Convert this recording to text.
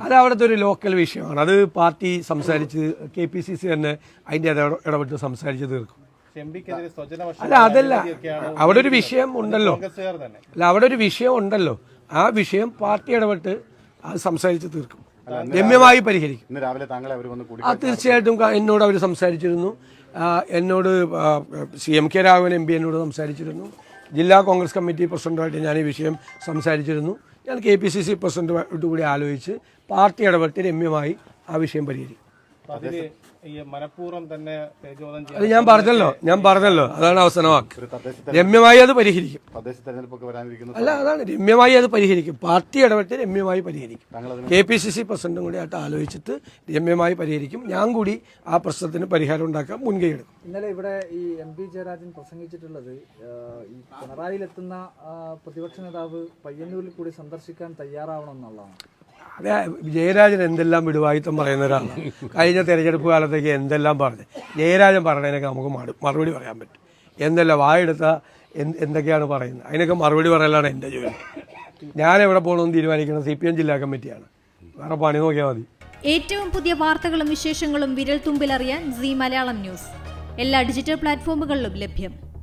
അത് അവിടുത്തെ ഒരു ലോക്കൽ വിഷയമാണ്. അത് പാർട്ടി സംസാരിച്ച് കെ പി സി സി തന്നെ അതിന്റെ ഇടപെട്ട് സംസാരിച്ച് തീർക്കും. അല്ല അതല്ല. അവിടെ ഒരു വിഷയം ഉണ്ടല്ലോ. അല്ല അവിടെ ഒരു വിഷയം ഉണ്ടല്ലോ. ആ വിഷയം പാർട്ടി ഇടപെട്ട് അത് സംസാരിച്ച് തീർക്കും. രമ്യമായി പരിഹരിക്കും. രാവിലെ താങ്കളെ അവർ വന്ന് ആ തീർച്ചയായിട്ടും എന്നോട് അവർ സംസാരിച്ചിരുന്നു. എന്നോട് C M K Raghavan M P എന്നോട് സംസാരിച്ചിരുന്നു. ജില്ലാ കോൺഗ്രസ് കമ്മിറ്റി പ്രസിഡന്റുമായിട്ട് ഞാൻ ഈ വിഷയം സംസാരിച്ചിരുന്നു. ഞാൻ കെ പി സി സി പ്രസിഡന്റുമായിട്ട് കൂടി ആലോചിച്ച് പാർട്ടി ഇടപെട്ട് രമ്യമായി ആ വിഷയം പരിഹരിക്കും. അത് ഞാൻ പറഞ്ഞല്ലോ ഞാൻ പറഞ്ഞല്ലോ അതാണ് അവസാന വാക്ക്. രമ്യമായി അത് പരിഹരിക്കും. അല്ല അതാണ് രമ്യമായി അത് പരിഹരിക്കും. പാർട്ടി ഇടപെട്ട് രമ്യമായി പരിഹരിക്കും. കെ പി സി സി പ്രസിഡന്റും കൂടി ആയിട്ട് ആലോചിച്ചിട്ട് രമ്യമായി പരിഹരിക്കും. ഞാൻ കൂടി ആ പ്രശ്നത്തിന് പരിഹാരം ഉണ്ടാക്കാൻ മുൻകൈ എടുക്കും ഇന്നലെ ഇവിടെ ഈ എം പി ജയരാജൻ പ്രസംഗിച്ചിട്ടുള്ളത് ഈ പിണറായിലെത്തുന്ന പ്രതിപക്ഷ നേതാവ് പയ്യന്നൂരിൽ കൂടി സന്ദർശിക്കാൻ തയ്യാറാവണം എന്നുള്ളതാണ്. അതെ ജയരാജൻ എന്തെല്ലാം വിടുവായിത്തം പറയുന്ന ഒരാളാണ് കഴിഞ്ഞ തെരഞ്ഞെടുപ്പ് കാലത്തേക്ക് എന്തെല്ലാം പറഞ്ഞു. ജയരാജൻ പറഞ്ഞതിനൊക്കെ നമുക്ക് മറുപടി പറയാൻ പറ്റും. എന്തെല്ലാം വായെടുത്ത എന്ത് എന്തൊക്കെയാണ് പറയുന്നത്? അതിനൊക്കെ മറുപടി പറയലാണ് എന്റെ ജോലി. ഞാൻ എവിടെ പോകണമെന്ന് തീരുമാനിക്കുന്നത് സി പി എം ജില്ലാ കമ്മിറ്റിയാണ്. വേറെ പണി നോക്കിയാൽ മതി. ഏറ്റവും പുതിയ വാർത്തകളും വിശേഷങ്ങളും വിരൽ സി മലയാളം ന്യൂസ്. എല്ലാ ഡിജിറ്റൽ പ്ലാറ്റ്ഫോമുകളിലും ലഭ്യം.